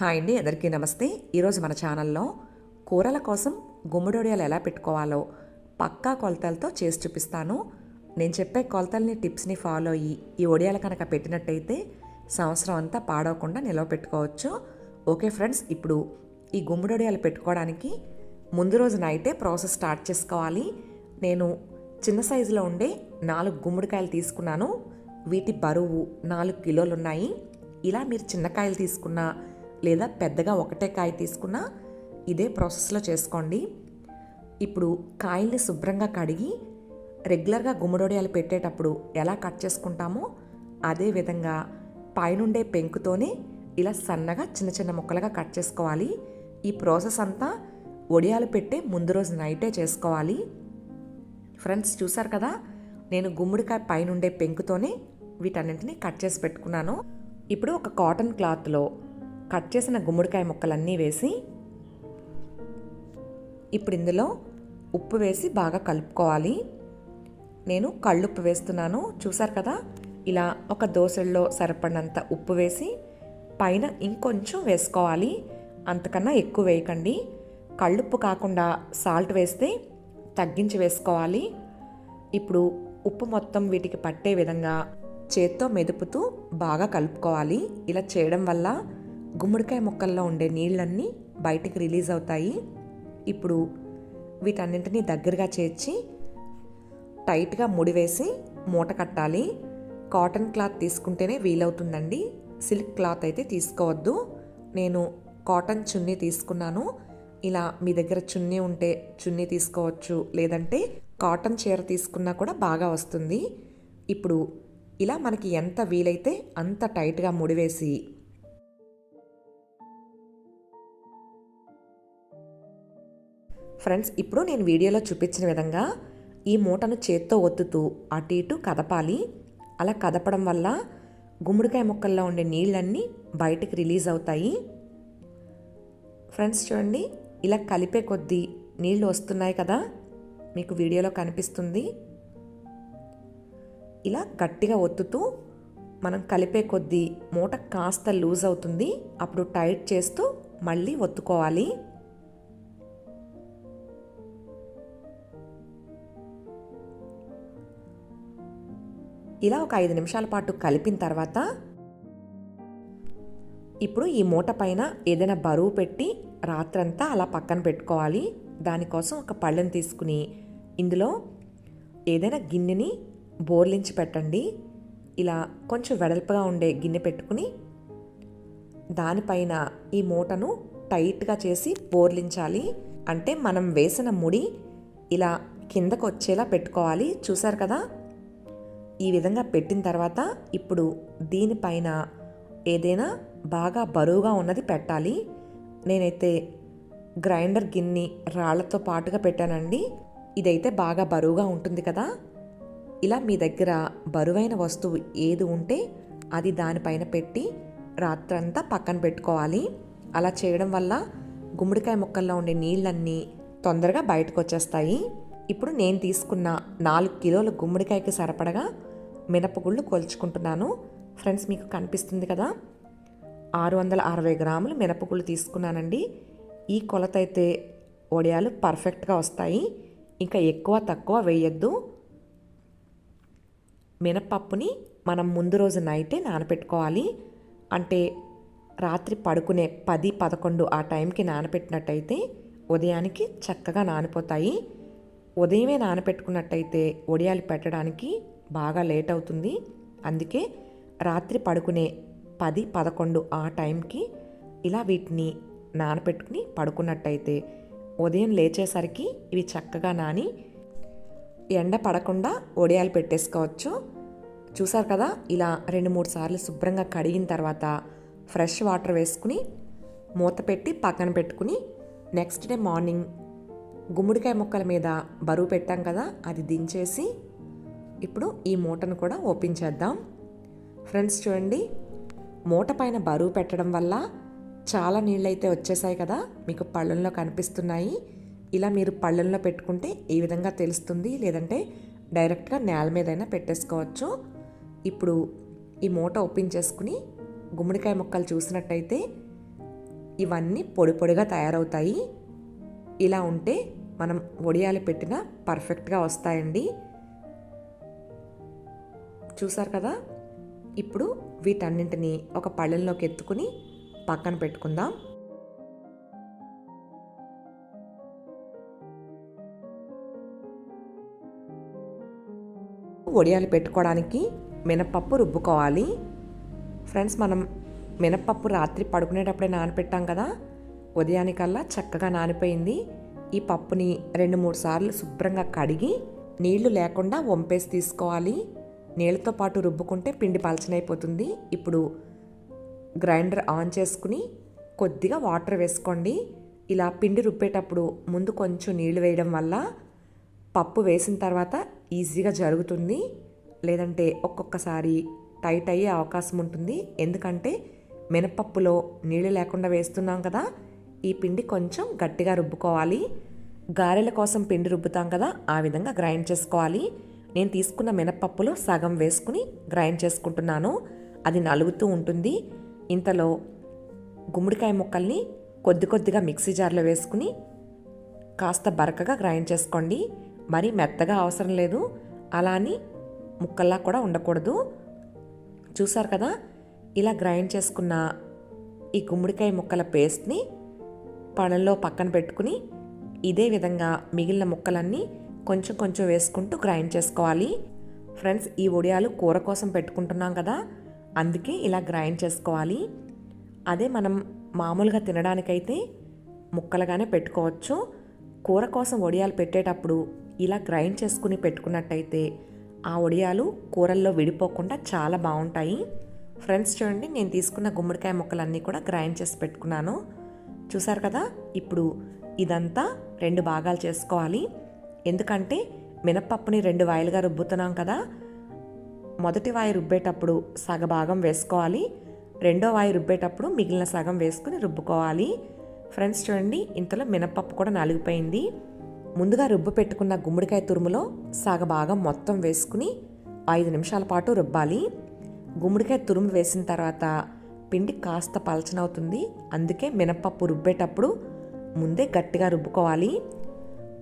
Hi అండి అందరికీ నమస్తే. ఈరోజు మన ఛానల్లో కూరల కోసం గుమ్మడొడియాలు ఎలా పెట్టుకోవాలో పక్కా కొలతలతో చేసి చూపిస్తాను. నేను చెప్పే కొలతల్ని టిప్స్ని ఫాలో అయ్యి ఈ ఒడియాలు కనుక పెట్టినట్టయితే సంవత్సరం అంతా పాడవకుండా నిలవ పెట్టుకోవచ్చు. ఓకే ఫ్రెండ్స్ ఇప్పుడు ఈ గుమ్మడొడియాలు పెట్టుకోవడానికి ముందు రోజు నైటే ప్రాసెస్ స్టార్ట్ చేసుకోవాలి. నేను చిన్న సైజులో ఉండే నాలుగు గుమ్మడికాయలు తీసుకున్నాను. వీటి బరువు నాలుగు కిలోలు ఉన్నాయి ఇలా మీరు చిన్న కాయలు తీసుకున్నా లేదా పెద్దగా ఒకటే కాయ తీసుకున్నా ఇదే ప్రాసెస్లో చేసుకోండి. ఇప్పుడు కాయల్ని శుభ్రంగా కడిగి రెగ్యులర్గా గుమ్మడొడియాలు పెట్టేటప్పుడు ఎలా కట్ చేసుకుంటామో అదే విధంగా పైనుండే పెంకుతోనే ఇలా సన్నగా చిన్న చిన్న ముక్కలుగా కట్ చేసుకోవాలి. ఈ ప్రాసెస్ అంతా ఒడియాలు పెట్టే ముందు రోజు నైటే చేసుకోవాలి. ఫ్రెండ్స్ చూసారు కదా? నేను గుమ్మడికాయ పైనుండే పెంకుతోనే వీటన్నింటినీ కట్ చేసి పెట్టుకున్నాను. ఇప్పుడు ఒక కాటన్ క్లాత్లో కట్ చేసిన గుమ్మడికాయ ముక్కలన్నీ వేసి ఇప్పుడు ఇందులో ఉప్పు వేసి బాగా కలుపుకోవాలి. నేను కళ్ళుప్పు వేస్తున్నాను. చూసారు కదా? ఇలా ఒక దోశల్లో సరిపడినంత ఉప్పు వేసి పైన ఇంకొంచెం వేసుకోవాలి. అంతకన్నా ఎక్కువ వేయకండి. కళ్ళుప్పు కాకుండా సాల్ట్ వేస్తే తగ్గించి వేసుకోవాలి. ఇప్పుడు ఉప్పు మొత్తం వీటికి పట్టే విధంగా చేత్తో మెదుపుతూ బాగా కలుపుకోవాలి. ఇలా చేయడం వల్ల గుమ్మడికాయ ముక్కల్లో ఉండే నీళ్ళన్నీ బయటికి రిలీజ్ అవుతాయి. ఇప్పుడు వీటన్నింటినీ దగ్గరగా చేర్చి టైట్గా ముడివేసి మూట కట్టాలి. కాటన్ క్లాత్ తీసుకుంటేనే వీలవుతుందండి. సిల్క్ క్లాత్ అయితే తీసుకోవద్దు. నేను కాటన్ చున్నీ తీసుకున్నాను. ఇలా మీ దగ్గర చున్నీ ఉంటే చున్నీ తీసుకోవచ్చు. లేదంటే కాటన్ చీర తీసుకున్నా కూడా బాగా వస్తుంది. ఇప్పుడు ఇలా మనకి ఎంత వీలైతే అంత టైట్గా ముడివేసి ఫ్రెండ్స్ ఇప్పుడు నేను వీడియోలో చూపించిన విధంగా ఈ మూటను చేత్తో ఒత్తుతూ అటు ఇటు కదపాలి. అలా కదపడం వల్ల గుమ్మడికాయ ముక్కల్లో ఉండే నీళ్ళన్నీ బయటకు రిలీజ్ అవుతాయి. ఫ్రెండ్స్ చూడండి ఇలా కలిపే కొద్దీ నీళ్ళు వస్తున్నాయి కదా మీకు వీడియోలో కనిపిస్తుంది. ఇలా గట్టిగా ఒత్తుతూ మనం కలిపే కొద్దీ మూట కాస్త లూజ్ అవుతుంది. అప్పుడు టైట్ చేస్తూ మళ్ళీ ఒత్తుకోవాలి. ఇలా ఒక ఐదు నిమిషాల పాటు కలిపిన తర్వాత ఇప్పుడు ఈ మూట పైన ఏదైనా బరువు పెట్టి రాత్రంతా అలా పక్కన పెట్టుకోవాలి. దానికోసం ఒక పళ్ళెం తీసుకుని ఇందులో ఏదైనా గిన్నెని బోర్లించి పెట్టండి. ఇలా కొంచెం వెడల్పుగా ఉండే గిన్నె పెట్టుకుని దానిపైన ఈ మూటను టైట్గా చేసి బోర్లించాలి. అంటే మనం వేసిన ముడి ఇలా కిందకు వచ్చేలా పెట్టుకోవాలి. చూసారు కదా? ఈ విధంగా పెట్టిన తర్వాత ఇప్పుడు దీనిపైన ఏదైనా బాగా బరువుగా ఉన్నది పెట్టాలి. నేనైతే గ్రైండర్ గిన్ని రాళ్ళతో పాటుగా పెట్టానండి. ఇదైతే బాగా బరువుగా ఉంటుంది కదా. ఇలా మీ దగ్గర బరువైన వస్తువు ఏది ఉంటే అది దానిపైన పెట్టి రాత్రంతా పక్కన పెట్టుకోవాలి. అలా చేయడం వల్ల గుమ్మడికాయ ముక్కల్లో ఉండే నీళ్ళన్నీ తొందరగా బయటకు వచ్చేస్తాయి. ఇప్పుడు నేను తీసుకున్న నాలుగు కిలోల గుమ్మడికాయకి సరిపడగా మినపగుళ్ళు కొలుచుకుంటున్నాను. ఫ్రెండ్స్ మీకు కనిపిస్తుంది కదా? ఆరు వందల అరవై గ్రాములు మినపగుళ్ళు తీసుకున్నానండి. ఈ కొలత అయితే వడియాలు పర్ఫెక్ట్గా వస్తాయి. ఇంకా ఎక్కువ తక్కువ వేయొద్దు. మినపప్పుని మనం ముందు రోజు నైటే నానపెట్టుకోవాలి. అంటే రాత్రి పడుకునే పది పదకొండు ఆ టైంకి నానపెట్టినట్టయితే ఉదయానికి చక్కగా నానిపోతాయి. ఉదయమే నానపెట్టుకున్నట్టయితే వడియాలు పెట్టడానికి బాగా లేట్ అవుతుంది. అందుకే రాత్రి పడుకునే పది పదకొండు ఆ టైంకి ఇలా వీటిని నానపెట్టుకుని పడుకున్నట్టయితే ఉదయం లేచేసరికి ఇవి చక్కగా నాని ఎండ పడకుండా వడియాలు పెట్టేసుకోవచ్చు. చూసారు కదా ఇలా రెండు మూడు సార్లు శుభ్రంగా కడిగిన తర్వాత ఫ్రెష్ వాటర్ వేసుకుని మూత పెట్టి పక్కన పెట్టుకుని నెక్స్ట్ డే మార్నింగ్ గుమ్మడికాయ ముక్కల మీద బరువు పెట్టాం కదా అది దించేసి ఇప్పుడు ఈ మూటను కూడా ఓపెన్ చేద్దాం. ఫ్రెండ్స్ చూడండి మూట పైన బరువు పెట్టడం వల్ల చాలా నీళ్ళైతే వచ్చేసాయి కదా మీకు పళ్ళల్లో కనిపిస్తున్నాయి. ఇలా మీరు పళ్ళల్లో పెట్టుకుంటే ఈ విధంగా తెలుస్తుంది లేదంటే డైరెక్ట్గా నేల మీదైనా పెట్టేసుకోవచ్చు. ఇప్పుడు ఈ మూట ఓపెన్ చేసుకుని గుమ్మడికాయ ముక్కలు చూసినట్టయితే ఇవన్నీ పొడి పొడిగా తయారవుతాయి. ఇలా ఉంటే మనం వడియాలు పెట్టిన పర్ఫెక్ట్గా వస్తాయండి. చూసారు కదా? ఇప్పుడు వీటన్నింటినీ ఒక పళ్ళెంలోకి ఎత్తుకుని పక్కన పెట్టుకుందాం. వడియాలు పెట్టుకోవడానికి మినప్పప్పు రుబ్బుకోవాలి. ఫ్రెండ్స్ మనం మినప్పప్పు రాత్రి పడుకునేటప్పుడే నానపెట్టాం కదా? ఉదయానికల్లా చక్కగా నానిపోయింది. ఈ పప్పుని రెండు మూడు సార్లు శుభ్రంగా కడిగి నీళ్ళు లేకుండా వంపేసి తీసుకోవాలి. నీళ్ళతో పాటు రుబ్బుకుంటే పిండి పలచనైపోతుంది. ఇప్పుడు గ్రైండర్ ఆన్ చేసుకుని కొద్దిగా వాటర్ వేసుకోండి. ఇలా పిండి రుబ్బేటప్పుడు ముందు కొంచెం నీళ్ళు వేయడం వల్ల పప్పు వేసిన తర్వాత ఈజీగా జరుగుతుంది. లేదంటే ఒక్కొక్కసారి టైట్ అయ్యే అవకాశం ఉంటుంది. ఎందుకంటే మినపప్పులో నీళ్ళు లేకుండా వేస్తున్నాం కదా ఈ పిండి కొంచెం గట్టిగా రుబ్బుకోవాలి. గారెల కోసం పిండి రుబ్బుతాం కదా ఆ విధంగా గ్రైండ్ చేసుకోవాలి. నేను తీసుకున్న మినపప్పులో సగం వేసుకుని గ్రైండ్ చేసుకుంటున్నాను. అది నలుగుతూ ఉంటుంది. ఇంతలో గుమ్మడికాయ ముక్కల్ని కొద్ది కొద్దిగా మిక్సీ జార్లో వేసుకుని కాస్త బరకగా గ్రైండ్ చేసుకోండి. మరీ మెత్తగా అవసరం లేదు. అలా అని ముక్కల్లా కూడా ఉండకూడదు. చూసారు కదా ఇలా గ్రైండ్ చేసుకున్న ఈ గుమ్మడికాయ ముక్కల పేస్ట్ని పళ్ళల్లో పక్కన పెట్టుకుని ఇదే విధంగా మిగిలిన ముక్కలన్నీ కొంచెం కొంచెం వేసుకుంటూ గ్రైండ్ చేసుకోవాలి. ఫ్రెండ్స్ ఈ వడియాలు కూర కోసం పెట్టుకుంటున్నాం కదా అందుకే ఇలా గ్రైండ్ చేసుకోవాలి. అదే మనం మామూలుగా తినడానికైతే ముక్కలుగానే పెట్టుకోవచ్చు. కూర కోసం వడియాలు పెట్టేటప్పుడు ఇలా గ్రైండ్ చేసుకుని పెట్టుకున్నట్టయితే ఆ వడియాలు కూరల్లో విడిపోకుండా చాలా బాగుంటాయి. ఫ్రెండ్స్ చూడండి నేను తీసుకున్న గుమ్మడికాయ ముక్కలన్నీ కూడా గ్రైండ్ చేసి పెట్టుకున్నాను. చూసారు కదా? ఇప్పుడు ఇదంతా రెండు భాగాలు చేసుకోవాలి. ఎందుకంటే మినపప్పుని రెండు వాయిలుగా రుబ్బుతున్నాం కదా? మొదటి వాయి రుబ్బేటప్పుడు సగభాగం వేసుకోవాలి. రెండో వాయి రుబ్బేటప్పుడు మిగిలిన సగం వేసుకుని రుబ్బుకోవాలి. ఫ్రెండ్స్ చూడండి ఇంతలో మినపప్పు కూడా నలిగిపోయింది. ముందుగా రుబ్బు పెట్టుకున్న గుమ్మడికాయ తురుములో సగభాగం మొత్తం వేసుకుని ఐదు నిమిషాల పాటు రుబ్బాలి. గుమ్మడికాయ తురుము వేసిన తర్వాత పిండి కాస్త పలచనవుతుంది. అందుకే మినపప్పు రుబ్బేటప్పుడు ముందే గట్టిగా రుబ్బుకోవాలి.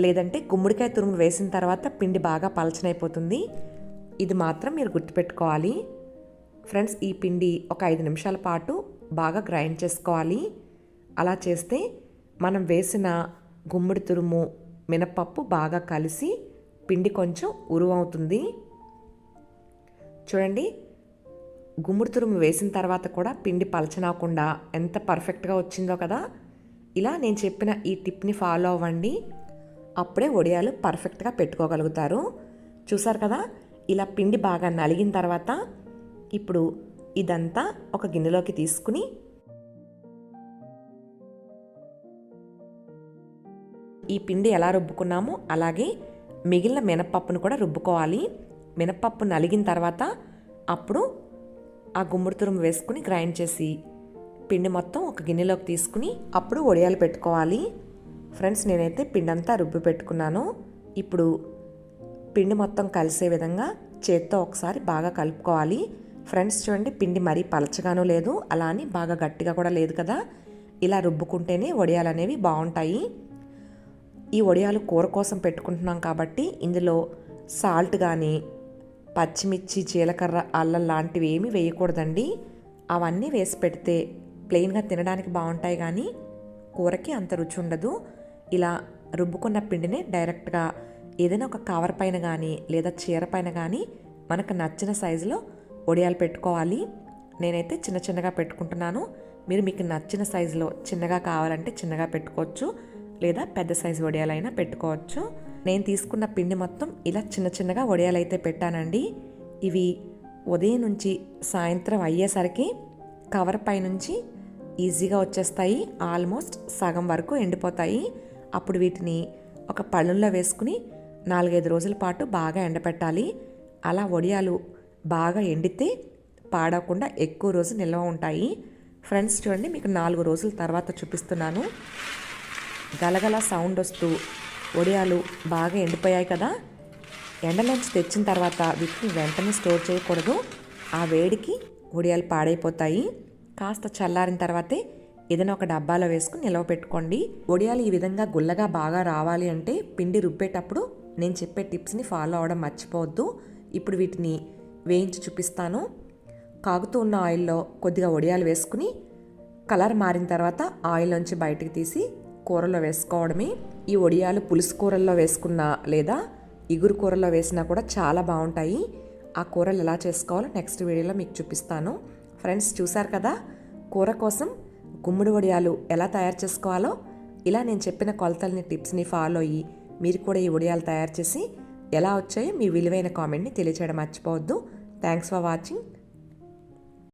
లేదంటే గుమ్మడికాయ తురుము వేసిన తర్వాత పిండి బాగా పలచనైపోతుంది. ఇది మాత్రం మీరు గుర్తుపెట్టుకోవాలి. ఫ్రెండ్స్ ఈ పిండి ఒక ఐదు నిమిషాల పాటు బాగా గ్రైండ్ చేసుకోవాలి. అలా చేస్తే మనం వేసిన గుమ్మడి తురుము మినపప్పు బాగా కలిసి పిండి కొంచెం ఉరువవుతుంది. చూడండి గుమ్మడి తురుము వేసిన తర్వాత కూడా పిండి పలచనకుండా ఎంత పర్ఫెక్ట్గా వచ్చిందో కదా? ఇలా నేను చెప్పిన ఈ టిప్ని ఫాలో అవ్వండి. అప్పుడే వడియాలు పర్ఫెక్ట్గా పెట్టుకోగలుగుతారు. చూసారు కదా? ఇలా పిండి బాగా నలిగిన తర్వాత ఇప్పుడు ఇదంతా ఒక గిన్నెలోకి తీసుకుని ఈ పిండి ఎలా రుబ్బుకున్నామో అలాగే మిగిలిన మినపప్పును కూడా రుబ్బుకోవాలి. మినపప్పు నలిగిన తర్వాత అప్పుడు ఆ గుమ్మడి తురుము వేసుకుని గ్రైండ్ చేసి పిండి మొత్తం ఒక గిన్నెలోకి తీసుకుని అప్పుడు వడియాలు పెట్టుకోవాలి. ఫ్రెండ్స్ నేనైతే పిండి అంతా రుబ్బి పెట్టుకున్నాను. ఇప్పుడు పిండి మొత్తం కలిసే విధంగా చేత్తో ఒకసారి బాగా కలుపుకోవాలి. ఫ్రెండ్స్ చూడండి పిండి మరీ పలచగానూ లేదు అలా అని బాగా గట్టిగా కూడా లేదు కదా. ఇలా రుబ్బుకుంటేనే వడియాలు అనేవి బాగుంటాయి. ఈ వడియాలు కూర కోసం పెట్టుకుంటున్నాం కాబట్టి ఇందులో సాల్ట్ కానీ పచ్చిమిర్చి జీలకర్ర అల్లం లాంటివి ఏమీ వేయకూడదండి. అవన్నీ వేసి పెడితే ప్లెయిన్గా తినడానికి బాగుంటాయి కానీ కూరకి అంత రుచి ఉండదు. ఇలా రుబ్బుకున్న పిండిని డైరెక్ట్గా ఏదైనా ఒక కవర్ పైన కానీ లేదా చీర పైన కానీ మనకు నచ్చిన సైజులో వడియాలు పెట్టుకోవాలి. నేనైతే చిన్న చిన్నగా పెట్టుకుంటున్నాను. మీరు మీకు నచ్చిన సైజులో చిన్నగా కావాలంటే చిన్నగా పెట్టుకోవచ్చు. లేదా పెద్ద సైజు వడియాలైనా పెట్టుకోవచ్చు. నేను తీసుకున్న పిండి మొత్తం ఇలా చిన్న చిన్నగా వడియాలైతే పెట్టానండి. ఇవి ఉదయం నుంచి సాయంత్రం అయ్యేసరికి కవర్ పైనుంచి ఈజీగా వచ్చేస్తాయి. ఆల్మోస్ట్ సగం వరకు ఎండిపోతాయి. అప్పుడు వీటిని ఒక పళ్ళుల్లో వేసుకుని నాలుగైదు రోజుల పాటు బాగా ఎండపెట్టాలి. అలా వడియాలు బాగా ఎండితే పాడకుండా ఎక్కువ రోజు నిల్వ ఉంటాయి. ఫ్రెండ్స్ చూడండి మీకు నాలుగు రోజుల తర్వాత చూపిస్తున్నాను. గలగల సౌండ్ వస్తూ వడియాలు బాగా ఎండిపోయాయి కదా. ఎండలోంచి తెచ్చిన తర్వాత వీటిని వెంటనే స్టోర్ చేయకూడదు. ఆ వేడికి వడియాలు పాడైపోతాయి. కాస్త చల్లారిన తర్వాతే ఏదైనా ఒక డబ్బాలో వేసుకుని నిలవ పెట్టుకోండి. వడియాలు ఈ విధంగా గుల్లగా బాగా రావాలి అంటే పిండి రుబ్బేటప్పుడు నేను చెప్పే టిప్స్ని ఫాలో అవడం మర్చిపోవద్దు. ఇప్పుడు వీటిని వేయించి చూపిస్తాను. కాగుతూ ఉన్న ఆయిల్లో కొద్దిగా వడియాలు వేసుకుని కలర్ మారిన తర్వాత ఆయిల్ నుంచి బయటికి తీసి కూరలో వేసుకోవడమే. ఈ వడియాలు పులుసు కూరల్లో వేసుకున్నా లేదా ఇగురు కూరలో వేసినా కూడా చాలా బాగుంటాయి. ఆ కూరలు ఎలా చేసుకోవాలో నెక్స్ట్ వీడియోలో మీకు చూపిస్తాను. ఫ్రెండ్స్ చూసారు కదా? కూర కోసం గుమ్మడి వడియాలు ఎలా తయారు చేసుకోవాలో? ఇలా నేను చెప్పిన కొలతల్ని టిప్స్ని ఫాలో అయ్యి మీరు కూడా ఈ వడియాలు తయారు చేసి ఎలా వచ్చాయో మీ విలువైన కామెంట్ని తెలియచేయడం మర్చిపోవద్దు. Thanks for watching.